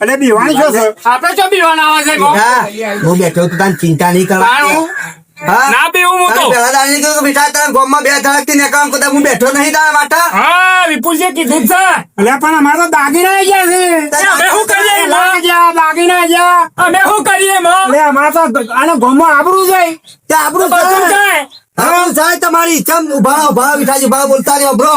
એટલે બીવાની છો? સર આપણે ચો પીવાના આવે છે હું. બેઠો તો તને ચિંતા નહીં? કરવા હા? ના હું તો પહેલા દાડે કીધું કે બેટા તારા ગામમાં બે ધડકથી નીકળવાનું કદાચ હું બેઠો નહીં તારા માટે. હા વિપુલજી કીધું છે. એટલે પણ અમારે તો દાગીના ગયા છે. અમે શું કરીએ એમાં? ગયા દાગીના ગયા. અમે શું કરીએ એમાં? એટલે અમારે તો આને ગોમમાં આબરું જાય તે આપણું બધું જાય. આપણું સાહેબ તમારી ચમ ઊભા રહો, ઊભા વિઠાજી, ઊભા બોલતા રહ્યો બ્રો.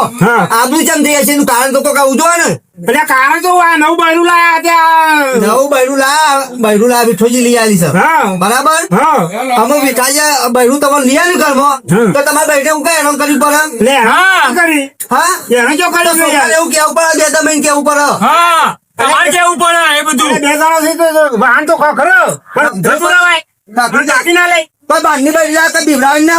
ચમ થઈ એનું કારણ તો કોક આવું જોઈએ ને. એટલે કારણ તો આ નવું બૈરું લાયા ત્યાં નવું બૈરું લા બૈરું લા વિઠોજી લઈ આલી છે. હા. બરાબર? હા. અમે વિઠાજી બૈરું તમારે લઈ આવ્યું ઘરમાં. તો તમારે બૈરે હું કઈ હેરાન કરવી પડે? લે હા. હા. કરી? હા? એને જો કર્યું? છે એવું કેવું પડે બે તમે કેવું પડે? હા. તમારે કેવું પડે એ બધું? બે જણા છે તો વાહન તો ખરો. પણ જતું ના લઈ કોઈ બહારની બૈરી લા કે બીવડાવી ના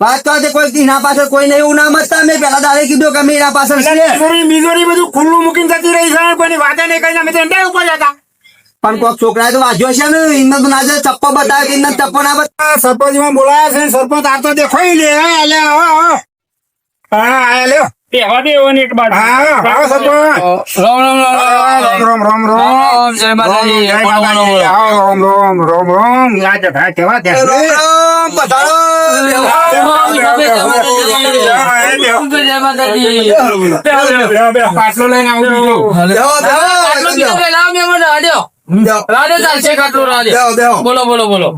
વાત તો કોઈ એના પાછળ કોઈ નહીં એવું ના મતતા. મેં પેલા દાડે કીધું કે અમે એના પાછળ છીએ. બીજોરી બધું ખુલ્લું મૂકીને જતી રહી છે કોઈની વાતે નહીં કરીને અમે તો ઉપર જતા. પણ કોઈક છોકરાએ તો વાંચ્યો છે ને એમને તો ના ચપ્પો બતાવે કે એમને ચપ્પો ના બતાવે. સરપંચમાં બોલાયા છે સરપંચ આ તો દેખાઈ લે હા લે હા આયા લ્યો કહેવા દે એવો એક બાજુ હા હા સરપંચ રામ રામ રામ રામ રામ રામ જય માતાજી જય માતાજી આવો રામ રામ રામ રામ યાદ થાય કેવા દે રામ રામ પધારો પાટલો લઈને આવું બીજો ચાલશે કાટલો. બોલો બોલો બોલો.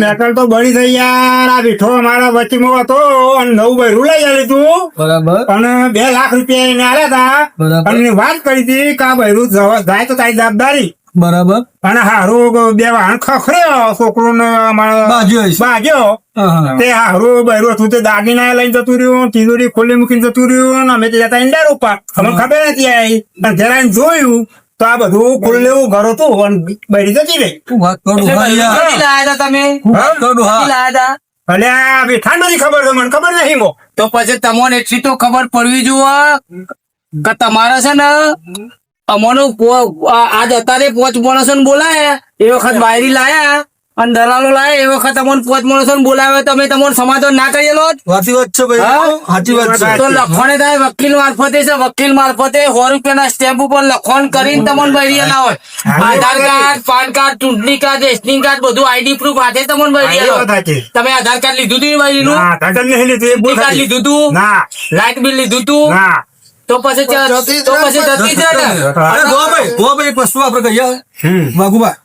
મેટલ તો બળી થઈ યાર. આ અમારા વચ્ચેમાં હતો અને નવું બૈરું લઈ તું. બરાબર. અને બે લાખ રૂપિયા એને આલ્યા હતા અને વાત કરી હતી કે આ બૈરું જાય તો તારી જવાબદારી. બરાબર. અને હારું બે વાહન ખખડ્યો. છોકરો ને બાજ્યો. તે હારું બહેરું હતું તે દાગીના લઈને જતું રહ્યું તિજોરી ખોલી મૂકીને જતું રહ્યું અને અમે તો જતા ઈંડા રોપા અમને ખબર નથી આવી અને જરા એને જોયું તો આ બધું ખુલ્લેવું ઘર હતું અને બૈરી જતી રહી. હું વાત કરું લાયા તમે? લાયા બેઠા નથી ખબર છે મને ખબર નહીં મો. તો પછી તમને એટલી તો ખબર પડવી જોઈએ કે તમારા છે ને અમોનું આજ અત્યારે પોચ માણસો બોલાયા એ વખત બાયરી લાયા. અને દલાલો લાય એ વખત અમને પોચ માણસો બોલાવ્યો તમે તમને સમાધાન ના કરેલો જ? સાચી વાત છે ભાઈ. સાચી વાત છે. તો લખવાને થાય વકીલ મારફતે છે વકીલ મારફતે સો રૂપિયાના સ્ટેમ્પ ઉપર લખણ કરીને તમને બૈરી ના હોય. આધાર કાર્ડ પાન કાર્ડ ચૂંટણી કાર્ડ રેશનિંગ કાર્ડ બધું આઈડી પ્રૂફ હાથે તમને બૈરી. સાચી. તમે આધાર કાર્ડ લીધું હતું બૈરીનું નું તાકાત નહીં લીધું એ કાર્ડ લીધું હતું લાઇટ બિલ લીધું હતું તો પછી તો પછી જતી જ ને. એક વસ્તુ આપણે કહીએ. હમ. વાઘુભાઈ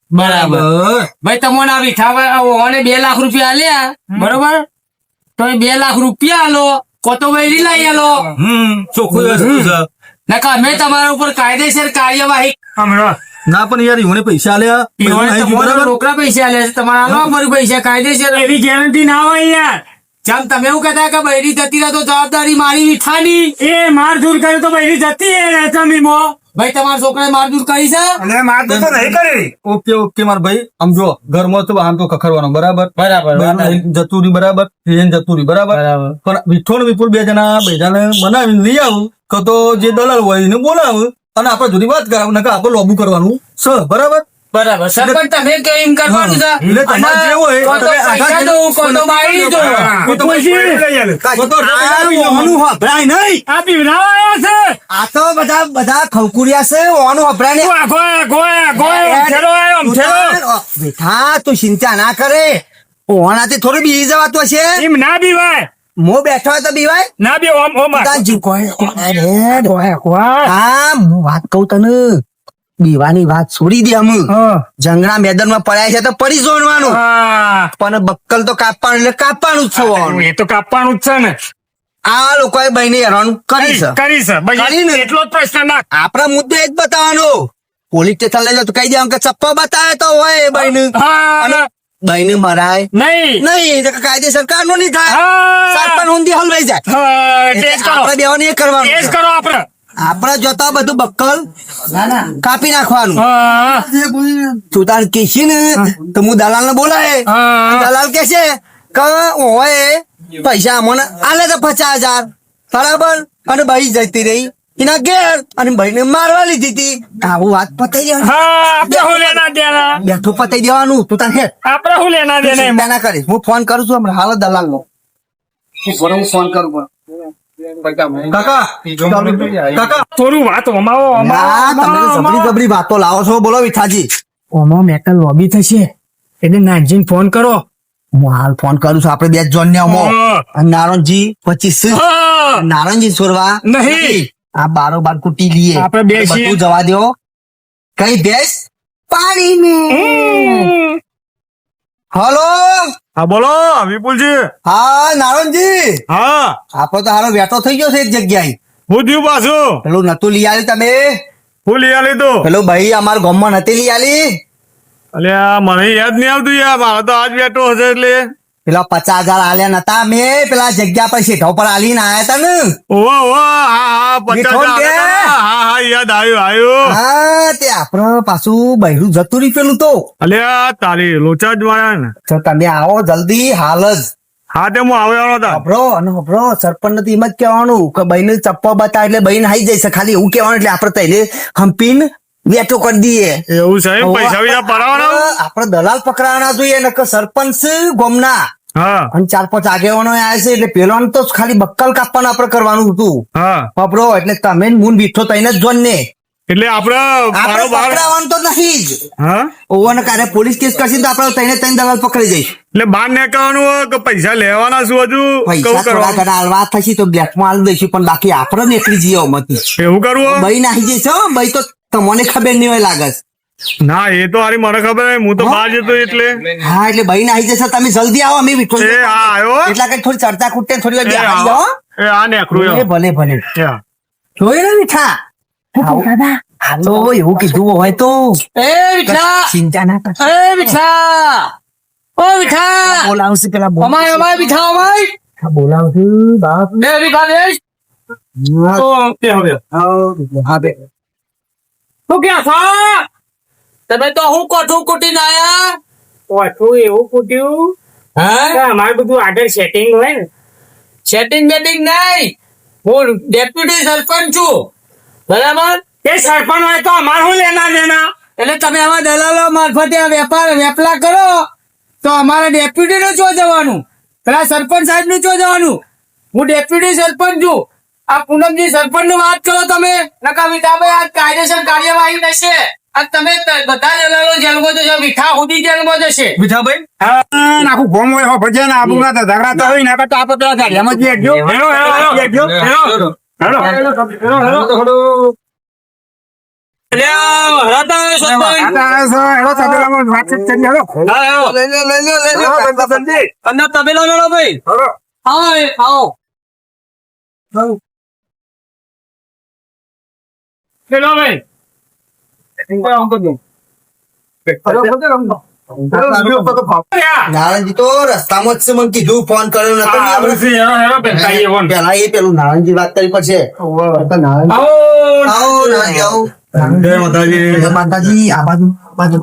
બરાબર. બરાબર. ભાઈ તમને આ વિઠા ઓને બે લાખ રૂપિયા આલ્યા. બરોબર? તો બે લાખ રૂપિયા આલો કો તો વૈરી લઈ આલો. હમ ચોખ્ખું નકા અમે તમારા ઉપર કાયદેસર કાર્યવાહી હમણાં. ના પણ યાર ઈવોને પૈસા આલ્યા. છોકરા પૈસા આલ્યા છે તમારા પૈસા કાયદેસર એવી ગેરંટી ના હોય યાર. જેમ તમે એવું કહેતા કે બૈરી જતી રહે તો જવાબદારી મારી મીઠાની. એ માર દૂર કર્યો તો બૈરી જતી રહે ભાઈ તમારા છોકરાએ મારધૂર કરી છે? અને માર દૂર તો નહીં કરી. ઓકે ઓકે મારા ભાઈ આમ જો ઘરમાં તો આમ તો ખખરવાનો બરાબર? બરાબર જતું રહી બરાબર? એન જતું રહી બરાબર? બરાબર. પણ વિઠ્ઠો ને વિપુલ બે જણા બે જણા બનાવીને લઈ આવું કે તો જે દલાલ હોય એને બોલાવું અને આપણે જુદી વાત કરાવું નકર આપણે લોબુ કરવાનું. છે બરાબર? બરાબર. સરપંચ તમે કે એમ કરવાનું છે. એટલે તમારે અને હોય? તો પૈસા દઉં, કો તો બાયરી દઉં. હા, તો પછી પછી- લઈ આલે. તો તો ઓનું હભરાય નહીં. આ પીવડાવા છે. આ તો બધા બધા ખવકુરિયા છે. ઓનું હભરાય નહીં. ગોય ગોય ગોય. છેલો આયો આમ બેઠા તું ચિંતા ના કરે. ઓનાથી થોડું બી જવાતું હશે એમ ના બીવાય. મો બેઠો હોય તો બીવાય. ના બી ઓમ કોઈ અરે હા હું વાત કહું તને. બીવાની વાત છોડી દે અમે હા. મેદાન મેદાનમાં પડ્યા છે તો પડી જોડવાનું પણ બક્કલ તો કાપવાનું એટલે કાપવાનું જ છું એ તો કાપવાનું જ છે ને. આ લોકોએ બહેને હેરાન કરી છે. કરી છે. એટલો જ પ્રશ્ન ના. આપણા મુદ્દે જ બતાવવાનો. પોલીસ સ્ટેશન લઈ તો કહી દે કે ચપ્પા બતાવે તો હોય બહેને. અને બહેને મરાય. નહીં. નહીં કાયદેસર કાનૂની થાય. સરપંચ ઊંધી હલવાઈ જાય. આપણે બેવાની એ કરવાનું કરો આપણે. આપડે જોતા બધું બક્કલ કાપી નાખવાનું. તું તાર કહેશી ને તો હું દલાલ ને બોલાય દલાલ કે છે કે હોય પૈસા મને આલે તો પચાસ હજાર. બરાબર? અને ભાઈ જતી રહી. એના ઘેર અને ભાઈ ને મારવા લીધી હતી. આવું વાત પતાઈ દેવાનું. હા આપણે હું બેઠું પતાઈ દેવાનું. તું તાર હેડ આપડે હું લેના દેના એમાં? ના કરીશ. હું ફોન કરું છું હમણાં. હાલ દલાલ નો હું ફોન કરું પણ. કાકા કાકા થોડું વાત ઓમાવો ના તમે તો જબરી જબરી વાતો લાવો છો. બોલો વિઠાજી ઓમાં મેકલ લોબી થશે. એટલે નાનજીને ફોન કરો. હું હાલ ફોન કરું છું. આપડે બે જોન ને અમો નારણજી પચીસ. નારણજી સોરવા. નહીં. આ બારો બાર કુટી લઈએ આપણે બે બધું જવા દો. કઈ બેસ પાણી में હલો? હા બોલો વિપુલજી. હા નારણજી. હા. આપડે તો હારો વેટો થઈ ગયો છે એક જગ્યાએ. હું થયું પાછું? પેલું નતું લઈ આવ્યું તમે? હું લઈ આવી તું. પેલું ભાઈ અમારા ગામમાં નથી લઈ આવી અલ્યા મને યાદ નહીં આવતું યાર મારે તો આજ બેઠો હશે એટલે. પેલા પચાસ હજાર આલ્યા નતા મેં પેલા જગ્યા પર શેઠો પર આલીને આયા તા ને. ઓવા ઓવા હા યાદ આવ્યું આવ્યું. હા તે આપડે પાછું બહેરું જતું રહી પેલું તો. અલ્યા તારી લોચા જ માર્યા ને. તો તમે આવો જલ્દી હાલ જ. હા તે હું આવ્યો હતા હભરો અને હભરો સરપંચ નથી એમ જ કહેવાનું કે બહેને ચપ્પો બતા એટલે બહેન હાઈ જશે ખાલી એવું કહેવાનું એટલે આપણે તૈલે હંપીને વેટો કરી દઈએ. એવું સાહેબ પૈસા બીજા પડાવવાના આપણે- દલાલ પકડાવાના જોઈએ નકર સરપંચ ગોમના. અને ચાર પાંચ આગેવાનો આવ્યા છે એટલે પેલો તો ખાલી બક્કલ કાપવાનું આપણે કરવાનું હતું. બાપરો એટલે તમે મૂન બીઠો તઈને જ જોન ને. એટલે આપડે પકડાવાનું તો નહીં જ. ઓવરને કારે પોલીસ કેસ કરશે તો આપડે તઈને તઈને દલાલ પકડી જઈશ. એટલે બહાર નીકળવાનું કે પૈસા લેવાના શું હજુ? પૈસા થોડા ઘણા હાલવા થશે તો બ્લેકમાં હાલ દઈશું પણ બાકી આપડે નીકળી જઈએ મતી એવું કરવું બઈ નાખી જઈશ બઈ તો તમને ખબર નહીં હોય લાગે ના એ તો હારી મને ખબર હોય હું તો બહાર જતો એટલે. હા એટલે ભાઈ ના આવી જશે તમે જલ્દી આવો અમે વિઠો એ હા આવ્યો. એટલા કઈ થોડી ચર્ચા ખૂટે થોડી વાર બેહાડી જાઓ એ આ નેકરું એ. ભલે ભલે. જોઈ ને મીઠા હા તો એવું કીધું હોય તો. એ મીઠા ચિંતા ના કર. એ વિઠ્ઠલા ઓ મીઠા બોલાવશે પેલા બોલ અમાય અમાય વિઠ્ઠા અમાય બોલાવશે બાપ. બે વિઠ્ઠા દેશ હા. બે હવે. હા બે. શું ક્યાં છો? તમે તો હું કોઠું કુટીને આયા? કોઠું એવું કુટ્યું? હા? અમારું બધું આગળ સેટિંગ હોય ને. સેટિંગ બેટિંગ નહીં. હું ડેપ્યુટી સરપંચ છું. બરાબર? એ સરપંચ હોય તો અમારે શું લેના દેના? એટલે તમે આવા દલાલો મારફતે આ વેપાર વેપલા કરો તો અમારે ડેપ્યુટી નું જવાનું પેલા સરપંચ સાહેબનું ચો જવાનું હું ડેપ્યુટી સરપંચ છું. આ પૂનમજી સરપંચનું વાત કરો તમે નકા વિઠાભાઈ આ કાયદેસર કાર્યવાહી થશે આ તમે બધા દલાલો જેલમાં જશો વિઠા સુધી જેલમાં જશે મીઠાભાઈ હા આખું ગોમ હોય હો ભજે ને આબુ ના ઝઘડા તો હોય ને તો આપણે પેલા ગાડીયામાં જ બેસજો. Hello, hello, hello, hello. Hello, hello, hello, hello. અલ્યા, હરાતા આવ્યો હેલો, ભાઈ. નારાયણજી તો રસ્તામાં જ છે મને કીધું ફોન કર્યો નતો. આપણે પેલા એ પેલું નારાયણજી વાત કરી પછી તો નારાયણ આવો. આવો નારાયણજી આવો. જય માતાજી. જય માતાજી આ બાજુ બાજુ.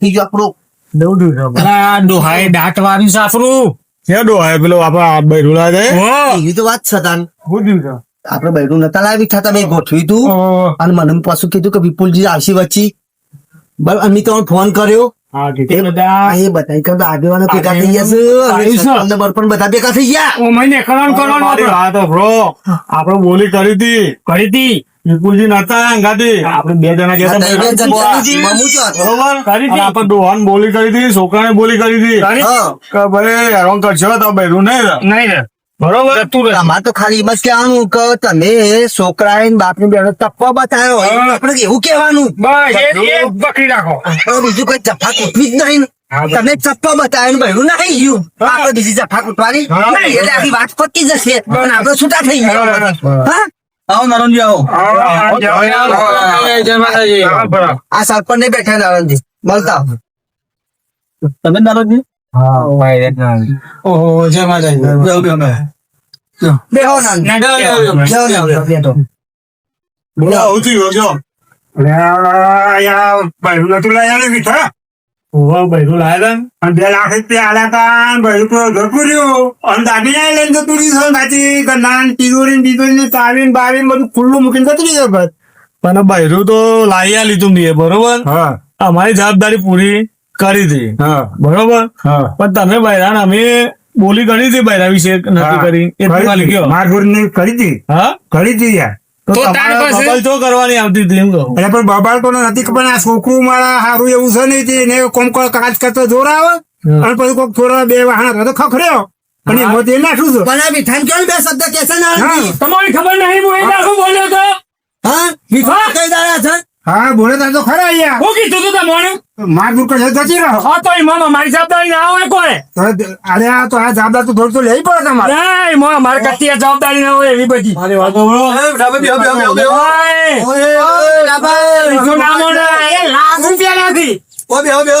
થઈ ગયો આપણો. ડોહાએ દાંત વાળી સાફરું પેલો આપણા બૈરું? એવી તો વાત છે તાન. શું થયું છે? આપડે બૈરું નતા લાવી થતા મેં ગોઠવ્યું તું. અને મને પાછું કીધું કે વિપુલજી આવશે વચ્ચે. બરાબર અમે તો ફોન કર્યો. હા, બધા. એ બધા કે આગેવાનો ભેગા થઈ ગયા છે અને પણ બધા ભેગા થઈ ગયા ઓ, કરવાનું મારી હતું. વાત સાંભળો. આપણે બોલી કરી હતી કરી હતી. વિપુલજી નતા અંગાથી આપણે બે જણા ગયા બરાબર? કરી હતી. આપણે બોલી કરી હતી છોકરાને બોલી કરી હતી. કે ભાઈ હેરાન કરશો તો બૈરું નહીં નહીં. બરોબર? આમાં તો ખાલી એમ જ કહેવાનું કે તમે છોકરા બાપની બેનો તપવા બતાવ્યો. આપણે એવું કહેવાનું? પકડી રાખો. બીજું કોઈ ચપ્પા કૂટવી જ નહીં. તમે ચપ્પા બતાવ્યો ભાઈ ભર્યું ના થઈ ગયું. આપડે બીજી ચપ્પા કૂટવાની એટલે આખી વાત પતી જશે. પણ આપડે છૂટા થઈ ગયા. હા? આવો નરણજી આવો. આ સરપંચ ને બેઠા નારાયણજી મળતા. તમે નારણજી ઓહો. જય. બેહો ના ના બોલો. આવું ગયો જો અરે આ યાર બૈરું નતું લાયા ને બૈરું લાયા અને બે લાખ રૂપિયા આલ્યા તા ને બૈરું તો જતું અને અને દાગીના લઈને જતું રહ્યું છે બાકી ગન્નાન તિજોરી તિજોરી ને ચાવી ને બાવી ને બધું ખુલ્લું મૂકીને જતું બસ. પણ ભૈરું તો લાયા લીધું મેં બરોબર? હા. અમારી જવાબદારી પૂરી. કરી હતી બરોબર? પણ તમે બૈરાન અમે બોલી ગણી હતી બૈરા વિશે નથી કરી. એ તમારે ગયો મારગુર ને કરી હતી? હા? કરી હતી યાર. તો તો તમારે તો કરવાની આવતી હતી એમ કહું. એટલે પણ બબાલ તો નથી ખબર? આ છોકરું મારા હારું એવું છે નહીં એને કોમ કોઈ કરતો જોર આવે? અને પછી કોઈક થોડા બે વાહન તો ખખડ્યો. અને એમાં તે નાખ્યું છે. પણ આ વિઠાન કેમ બે શબ્દ કે છે તમારી ખબર નહીં હું એ દાખલો બોલ્યો તો. હા? વિઠાન કઈ દાડા છે? હા બોલે તો ખરા અહીંયા. હું કીધું તું તમને માર દૂર કરશે જતી રહો હા તો મારી જવાબદારી ના હોય કોઈ. અરે આ તો આ જવાબદાર તો થોડું તો લેવી પડે તમારે. નહીં મોં મારે કતી આ જવાબદારી ના હોય એવી બધી. મારી વાત ડાબે બેહો, બેહો, બેહો. ઓય, બીજું લાખ રૂપિયા નથી ઓ, બેહો, બેહો,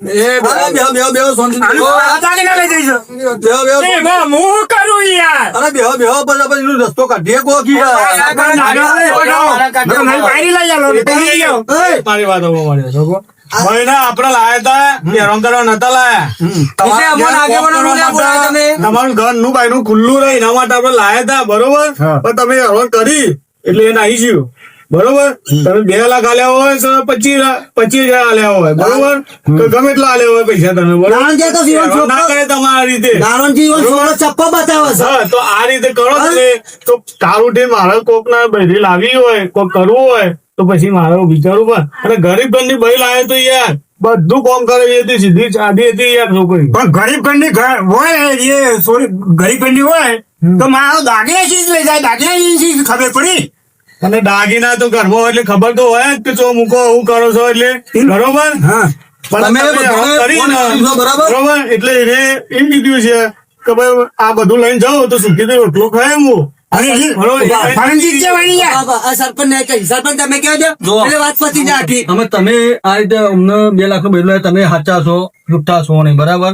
બેહો. હા, એ, બેહો, બેહો, બેહો, બેહો, શાંતિથી બેહો. આ દાગીના લઈ જઈશું બેહો, બેહો. એમાં હું કરું યાર અરે બેહો, બેહો, પછી આપણે એનો રસ્તો કાઢીએ કોકી. બાયરી લઈ આલો લઈ આવો. મારી વાત સાંભળો, મારી વાત સાંભળો. મહિના આપણે લાયા હતા નતા લાયા. તમારું ઘરનું બાયનું ખુલ્લું રહી એના માટે આપણે લાયા તા બરોબર પણ તમે હેરાન કરી એટલે એ નાઈ ગયું બરોબર? તમે બે લાખ આલ્યા હોય તો પચીસ પચીસ હજાર આલ્યા હોય બરોબર? ગમે એટલા આલ્યા હોય પૈસા તમે બરોબર? ના કરે તમારા રીતે. ચપ્પા બતાવે છે. તો આ રીતે કરો તો તારું ઉઠી મારા કોક ના બધી લાવી હોય કોક કરવું હોય તો પછી મારે વિચારવું પણ. અને ગરીબ ઘરની બહી લાવે તો યાર બધું કોમ કરે હતી સીધી સાદી હતી યાર છોકરી. પણ ગરીબ ઘરની ઘર હોય એ સોરી ગરીબ ઘરની હોય તો મારો દાગીના ચીજ લઈ જાય? દાગીના ચીજ ખબર પડી? અને દાગીના તો ઘરમાં એટલે ખબર તો હોય જ કે ચો મૂકો હું કરો છો એટલે બરોબર બરાબર? એટલે એને એમ કીધું છે કે ભાઈ આ બધું લઈને જાઓ તો સુખી તો રોટલો ખાય હું તમે આ રીતે અમને બે લાખનું તમે સાચા છો જુઠ્ઠા છો નહીં બરાબર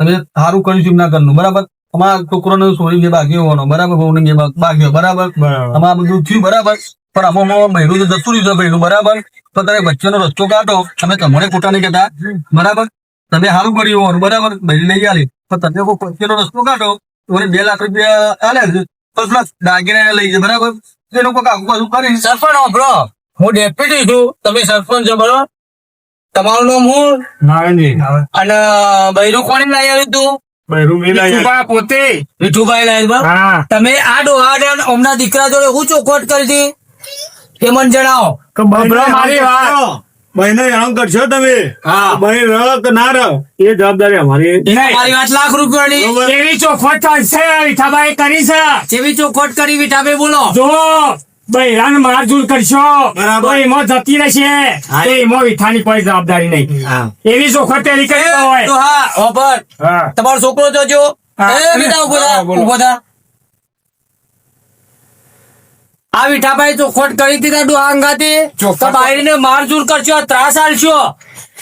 તમે સારું કર્યું છે ના કરનું બરાબર અમારા છોકરોને સોરી જે બાકી હોવાનો. બરાબર બહુ જે બાકી બરાબર? બરાબર. બધું થયું બરાબર? પણ અમો મહેરું તો જતું રહ્યું છે બરાબર? તો તમે વચ્ચેનો રસ્તો કાઢો. તમે તમને ખોટા નહીં કહેતા. બરાબર? તમે સારું કર્યું હોવાનું બરાબર? બૈરી લઈ આલી. પણ તમે કોઈ વચ્ચેનો રસ્તો કાઢો તો બે લાખ રૂપિયા આલે બસ તો દાગીના લઈ જાય બરાબર? એનું કોઈ કાકુ પાછું કરી. સરપંચ હોભળો હું ડેપ્યુટી છું. તમે સરપંચ છો બરોબર? તમારું નામ હું? નારાયણજી. અને બૈરું કોને લઈ આવ્યું તું? પોતે. વિઠુભાઈ તમે આ ડોહાડે હમણાં દીકરા જોડે હું ચોખવટ કરી હતી એ મને જણાવો. કે બહેને મારી વાત. બહેને હેરાન કરશો તમે. હા. બહેન રહ કે ના રહ એ જવાબદારી અમારી. મારી વાત લાખ રૂપિયાની. એવી ચોખવટ વિઠાભાઈ કરી છે. જેવી ચોખવટ કરી વિઠાભાઈ બોલો. જો બૈરાન મારઝૂર કરશો. તો એમાં જતી રહેશે. તો એમાં વિઠાની કોઈ જવાબદારી નહીં. એવી ચોખવટ તેરી કરી હોય. તો હા ઓપર તમારો છોકરો જોજો. આ વિઠાભાઈ ચોખવટ કરી હતી ડોહા અંગાથી. ચોખવટ તો બાયરીને મારઝૂર કરશો ત્રાસ આલશો.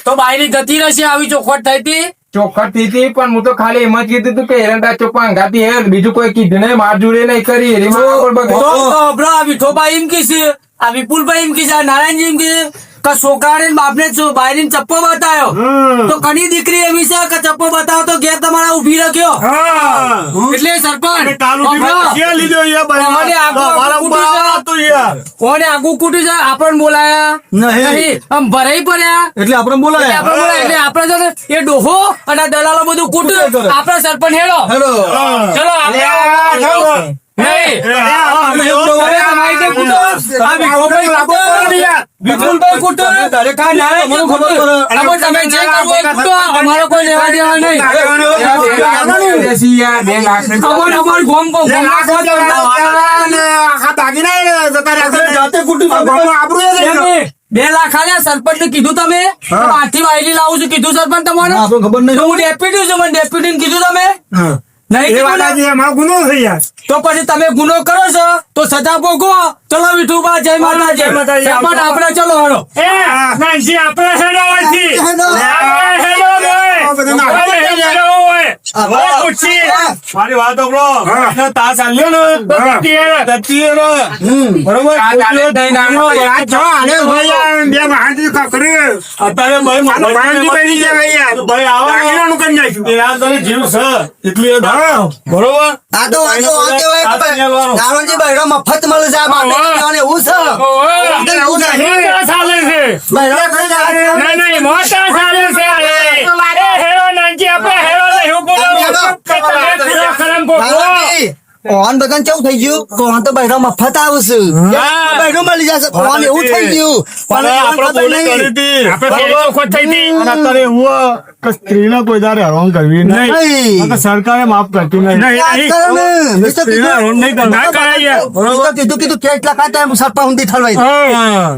તો બાયરી જતી રહેશે આવી ચોખવટ થઈ હતી. ચોખ્ખટ હતી પણ હું તો ખાલી એમ જ કીધું હતું કે એરંડા ચોપા અંગાતી હે બીજું કોઈ કીધું નહીં માર જોડે નહીં કરી એની એમ. હોભળો, આ આ વિપુલભાઈ એમ કીધું આ નારાયણજી એમ કીધું કે છોકરાને ને બાપને છો- બાયરીને ચપ્પો બતાવ્યો તો કની દીકરી એવી છે કે ચપ્પો બતાવો તો ઘેર તમારા ઊભી રાખ્યો હા. એટલે સરપંચ. કોને આગુ કુટી છે? આપણને બોલાયા? નહીં. આમ ભરાઈ પડ્યા? એટલે આપણે બોલાયા. આપણે બોલાયા. એટલે આપણે છે એ ડોહો અને દલાલો બધું કુટ્યું આપણે સરપંચ હેડો. હેલો ચલો આપણે અમારો કોઈ લેવા દેવા નહીં. બે લાખ આલ્યા સરપંચ ને કીધું તમે? આથી વાયરી લાવું છું કીધું સરપંચ તમારે? ખબર નહીં. હું ડેપ્યુટી છું મને ડેપ્યુટી કીધું તમે? હા. નહીં વાત અમારો ગુનો થઈ યાર તો પછી તમે ગુનો કરો છો તો સજા ભોગવો ચલો વિઠુબા જય માતાજી જય માતાજી. પણ આપણે ચલો હળો એ નાનજી આપણે હેડો હોયથી. હેડો. આપણે હેડો હોય. આ બધા ના- આપણે હેડો હોય. મારી વાત ને તો તતી એને. બરોબર? બે મહાંતી કકરી. અત્યારે ભાઈ આનો જાય ભાઈ યાર. ભાઈ આવો. ને. દાગીનાનું કરી નાખ્યું. એ તને જીવ છે. એટલું હા. બરોબર? આ તો કહેવાય ભાઈ, મફત મળે છે આ એવું છે. એવું ચાલે છે. બૈરો કઈ નહીં નહીં મોટા ચાલે છે. કોણ બધાને કેવું થઈ ગયું? કોણ તો બૈરો મફત આવશે. બૈરો મળી જશે? કોણ એવું થઈ ગયું. પણ પણ આપણે સ્ત્રીને કોઈ દાડે હરણ કરવી નહીં. સરકારે માફ કરતી નહીં. કીધું કેટલા ખાતા સરપંચ ઠલવાઈ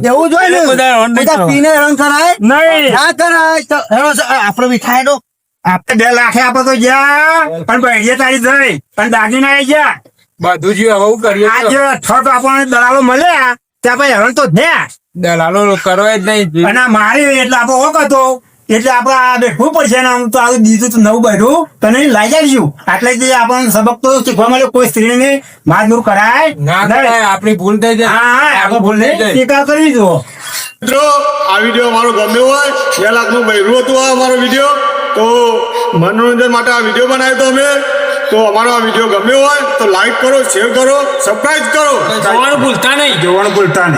એવું જોઈએ ને? બધા. પીને હેરાન કરાય? નહીં. ના કરાય આપડે હેરાન છે. આપણે બે લાખે આપો તો પણ બૈરીએ તારી જઈ પણ દાગીના આવી ગયા બધું જ હવે કરીએ આ તો. જે છ આપણને દલાલો મળ્યા ત્યાં પછી તો થયા દલાલો કરો જ નહીં અને મારી એટલે આપણો હોક હતો. એટલે આપણે આ બેઠવું પડશે ને આમ તો આ દીધું તો નવું બેઠું તને લઈ જાઈશું એટલે જે આપણને સબક તો શીખવા મળ્યો. કોઈ સ્ત્રીને મારદૂર કરાય. ના કરાય આપણી ભૂલ થઈ જાય. હા હા આપણે ભૂલ નહીં કરી દો મિત્રો આ વીડિયો અમારો ગમ્યો હોય બે લાખનું બહેરું હતું આ અમારો વીડિયો. તો મનોરંજન માટે આ વીડિયો બનાવ્યો તો અમે. તો અમારો આ વીડિયો ગમ્યો હોય તો લાઈક કરો શેર કરો સબસ્ક્રાઈબ કરો. જોવાનું ભૂલતા નહીં. જોવાનું ભૂલતા નહીં.